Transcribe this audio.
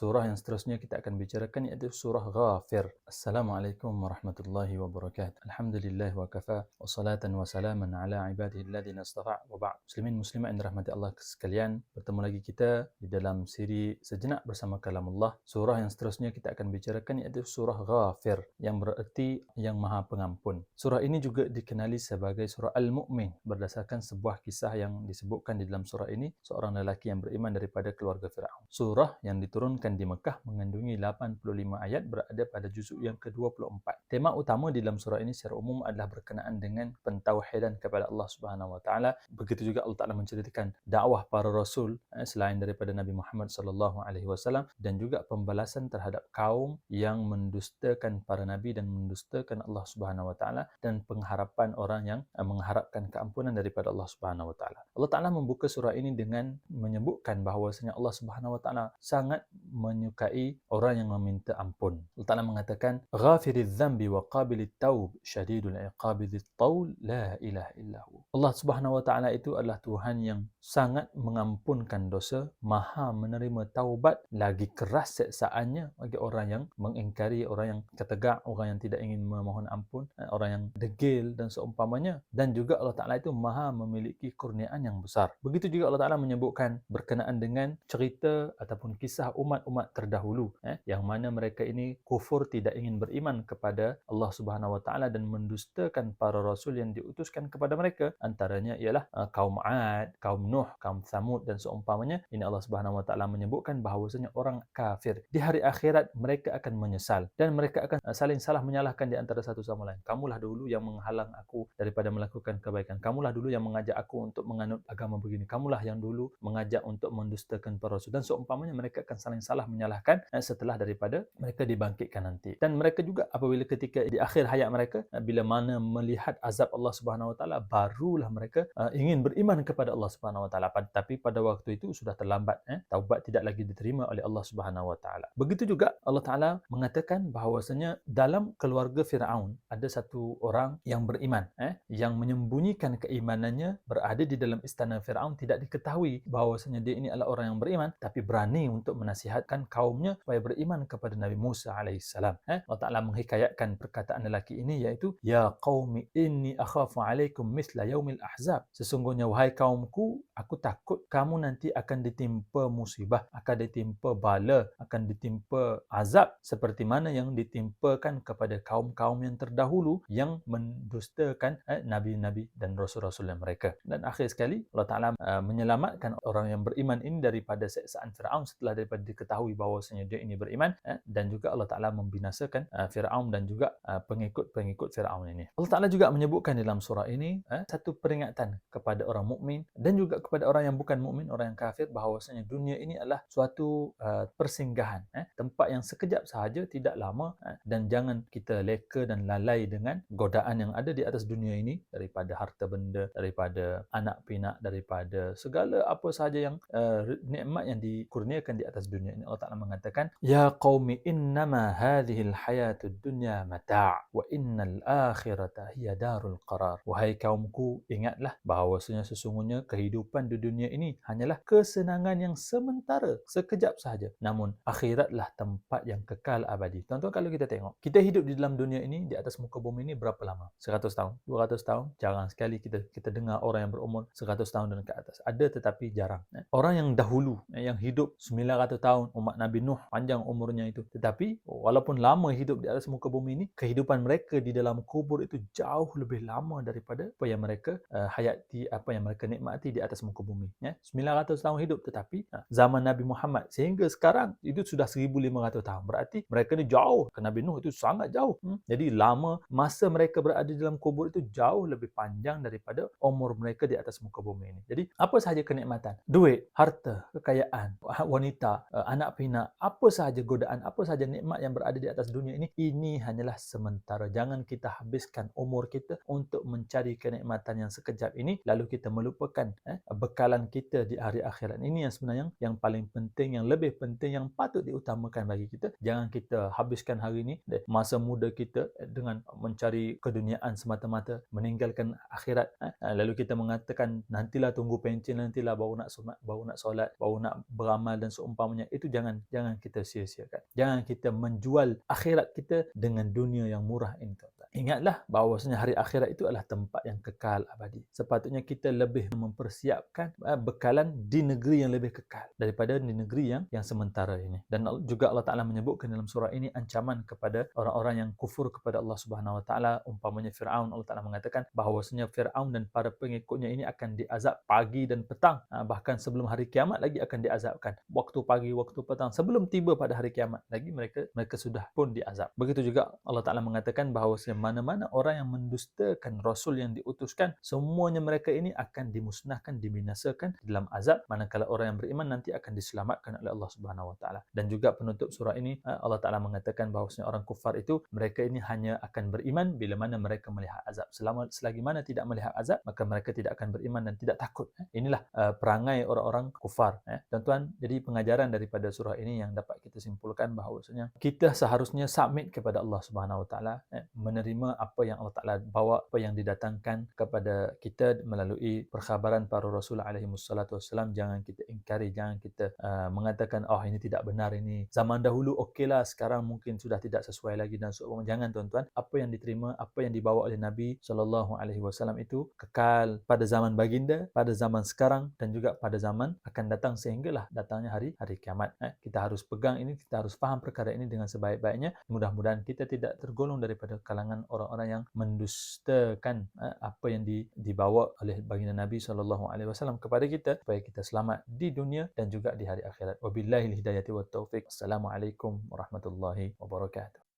Surah yang seterusnya kita akan bicarakan iaitu surah Ghafir. Assalamualaikum warahmatullahi wabarakatuh. Alhamdulillah wa kafa wa salatan wa salaman ala ibadihi alladhina istafa' wa ba'd. Muslimin muslimat yang dirahmati Allah sekalian, bertemu lagi kita di dalam siri sejenak bersama kalamullah. Surah yang seterusnya kita akan bicarakan iaitu surah Ghafir yang bererti yang Maha Pengampun. Surah ini juga dikenali sebagai surah Al-Mu'min berdasarkan sebuah kisah yang disebutkan di dalam surah ini seorang lelaki yang beriman daripada keluarga Firaun. Surah yang diturunkan diturunkan di Mekah mengandungi 85 ayat berada pada juzuk yang ke-24. Tema utama di dalam surah ini secara umum adalah berkenaan dengan pentauhidan kepada Allah Subhanahu wa taala. Begitu juga Allah Taala menceritakan dakwah para rasul eh, selain daripada Nabi Muhammad sallallahu alaihi wasallam dan juga pembalasan terhadap kaum yang mendustakan para nabi dan mendustakan Allah Subhanahu wa taala dan pengharapan orang yang eh, mengharapkan keampunan daripada Allah Subhanahu wa taala. Allah Taala membuka surah ini dengan menyebutkan bahawasanya Allah Subhanahu wa taala sangat menyukai orang yang meminta ampun. Allah Ta'ala mengatakan, Ghafiriz zambi wa qabilit taub, syadidul iqabidit taul, la ilaha illahu. Allah Subhanahu wa Ta'ala itu adalah Tuhan yang sangat mengampunkan dosa, maha menerima taubat, lagi keras seksaannya bagi orang yang mengingkari, orang yang ketegak, orang yang tidak ingin memohon ampun, eh, orang yang degil dan seumpamanya. Dan juga Allah Ta'ala itu maha memiliki kurniaan yang besar. Begitu juga Allah Ta'ala menyebutkan berkenaan dengan cerita ataupun kisah umat umat-umat terdahulu eh, yang mana mereka ini kufur tidak ingin beriman kepada Allah Subhanahu Wa Taala dan mendustakan para rasul yang diutuskan kepada mereka. Antaranya ialah uh, kaum Ad, kaum Nuh, kaum Samud dan seumpamanya. Ini Allah Subhanahu Wa Taala menyebutkan bahawasanya orang kafir. Di hari akhirat mereka akan menyesal dan mereka akan uh, saling salah menyalahkan di antara satu sama lain. Kamulah dulu yang menghalang aku daripada melakukan kebaikan. Kamulah dulu yang mengajak aku untuk menganut agama begini. Kamulah yang dulu mengajak untuk mendustakan para rasul. Dan seumpamanya mereka akan saling salah menyalahkan eh, setelah daripada mereka dibangkitkan nanti. Dan mereka juga apabila ketika di akhir hayat mereka eh, bila mana melihat azab Allah Subhanahu Wa Taala barulah mereka uh, ingin beriman kepada Allah Subhanahu Wa Taala. Tapi pada waktu itu sudah terlambat. Eh? Taubat tidak lagi diterima oleh Allah Subhanahu Wa Taala. Begitu juga Allah Taala mengatakan bahawasanya dalam keluarga Firaun ada satu orang yang beriman, eh? yang menyembunyikan keimanannya berada di dalam istana Firaun tidak diketahui bahawasanya dia ini adalah orang yang beriman tapi berani untuk menasihat menasihatkan kaumnya supaya beriman kepada Nabi Musa alaihissalam. Eh? Allah Ta'ala menghikayatkan perkataan lelaki ini iaitu Ya qaumi inni akhafu alaikum mithla yaumil ahzab. Sesungguhnya wahai kaumku, aku takut kamu nanti akan ditimpa musibah, akan ditimpa bala, akan ditimpa azab seperti mana yang ditimpakan kepada kaum-kaum yang terdahulu yang mendustakan eh, nabi-nabi dan rasul-rasul mereka. Dan akhir sekali Allah Ta'ala uh, menyelamatkan orang yang beriman ini daripada seksaan Fir'aun setelah daripada mengetahui bahawasanya dia ini beriman eh, dan juga Allah Taala membinasakan uh, Firaun dan juga uh, pengikut-pengikut Firaun ini. Allah Taala juga menyebutkan dalam surah ini eh, satu peringatan kepada orang mukmin dan juga kepada orang yang bukan mukmin, orang yang kafir bahawasanya dunia ini adalah suatu uh, persinggahan, eh, tempat yang sekejap sahaja tidak lama eh, dan jangan kita leka dan lalai dengan godaan yang ada di atas dunia ini daripada harta benda, daripada anak pinak, daripada segala apa sahaja yang uh, nikmat yang dikurniakan di atas dunia ini Allah Ta'ala mengatakan Ya qawmi innama hadhihi hayatud dunya mata' wa innal akhirata hiya darul qarar. Wahai kaumku ingatlah bahawasanya sesungguhnya kehidupan di dunia ini hanyalah kesenangan yang sementara sekejap sahaja. Namun akhiratlah tempat yang kekal abadi. Tuan-tuan kalau kita tengok kita hidup di dalam dunia ini di atas muka bumi ini berapa lama? 100 tahun 200 tahun? Jarang sekali kita kita dengar orang yang berumur 100 tahun dan ke atas. Ada tetapi jarang. Eh. orang yang dahulu eh, yang hidup 900 tahun umat Nabi Nuh panjang umurnya itu. Tetapi walaupun lama hidup di atas muka bumi ini, kehidupan mereka di dalam kubur itu jauh lebih lama daripada apa yang mereka uh, hayati, apa yang mereka nikmati di atas muka bumi. Ya. 900 tahun hidup tetapi uh, zaman Nabi Muhammad sehingga sekarang itu sudah 1500 tahun. Berarti mereka ni jauh Nabi Nuh itu sangat jauh. Hmm. Jadi lama masa mereka berada dalam kubur itu jauh lebih panjang daripada umur mereka di atas muka bumi ini. Jadi apa sahaja kenikmatan? Duit, harta, kekayaan, wanita, uh, anak pinak, apa sahaja godaan, apa sahaja nikmat yang berada di atas dunia ini, ini hanyalah sementara. Jangan kita habiskan umur kita untuk mencari kenikmatan yang sekejap ini, lalu kita melupakan eh, bekalan kita di hari akhirat. Ini yang sebenarnya yang paling penting, yang lebih penting, yang patut diutamakan bagi kita. Jangan kita habiskan hari ini, masa muda kita eh, dengan mencari keduniaan semata-mata, meninggalkan akhirat. Eh, lalu kita mengatakan, nantilah tunggu pencen, nantilah baru nak solat, baru nak solat, baru nak beramal dan seumpamanya. Itu jangan jangan kita sia-siakan. Jangan kita menjual akhirat kita dengan dunia yang murah ini. Ingatlah bahawasanya hari akhirat itu adalah tempat yang kekal abadi. Sepatutnya kita lebih mempersiapkan eh, bekalan di negeri yang lebih kekal daripada di negeri yang yang sementara ini. Dan juga Allah Taala menyebutkan dalam surah ini ancaman kepada orang-orang yang kufur kepada Allah Subhanahu Wa Taala umpamanya Firaun Allah Taala mengatakan bahawasanya Firaun dan para pengikutnya ini akan diazab pagi dan petang ah, bahkan sebelum hari kiamat lagi akan diazabkan. Waktu pagi, waktu petang sebelum tiba pada hari kiamat lagi mereka mereka sudah pun diazab. Begitu juga Allah Taala mengatakan bahawasanya mana-mana orang yang mendustakan Rasul yang diutuskan, semuanya mereka ini akan dimusnahkan, dibinasakan dalam azab, manakala orang yang beriman nanti akan diselamatkan oleh Allah Subhanahu Wa Taala. Dan juga penutup surah ini, eh, Allah Taala mengatakan bahawa orang kufar itu, mereka ini hanya akan beriman bila mana mereka melihat azab. Selama selagi mana tidak melihat azab, maka mereka tidak akan beriman dan tidak takut. Eh. Inilah uh, perangai orang-orang kufar. Eh. Tuan-tuan, jadi pengajaran daripada surah ini yang dapat kita simpulkan bahawasanya kita seharusnya submit kepada Allah Subhanahu Wa Taala, menerima menerima apa yang Allah Taala bawa apa yang didatangkan kepada kita melalui perkhabaran para rasul alaihi wassalatu wassalam. Jangan kita ingkari jangan kita uh, mengatakan oh ini tidak benar ini zaman dahulu okeylah sekarang mungkin sudah tidak sesuai lagi dan so, jangan tuan-tuan. Apa yang diterima apa yang dibawa oleh Nabi sallallahu alaihi wasallam itu kekal pada zaman baginda pada zaman sekarang dan juga pada zaman akan datang sehinggalah datangnya hari hari kiamat. Eh, kita harus pegang ini kita harus faham perkara ini dengan sebaik-baiknya. Mudah-mudahan kita tidak tergolong daripada kalangan dengan orang-orang yang mendustakan uh, apa yang di, dibawa oleh baginda Nabi sallallahu alaihi wasallam kepada kita supaya kita selamat di dunia dan juga di hari akhirat. Wabillahi hidayati wat taufik. Assalamualaikum warahmatullahi wabarakatuh.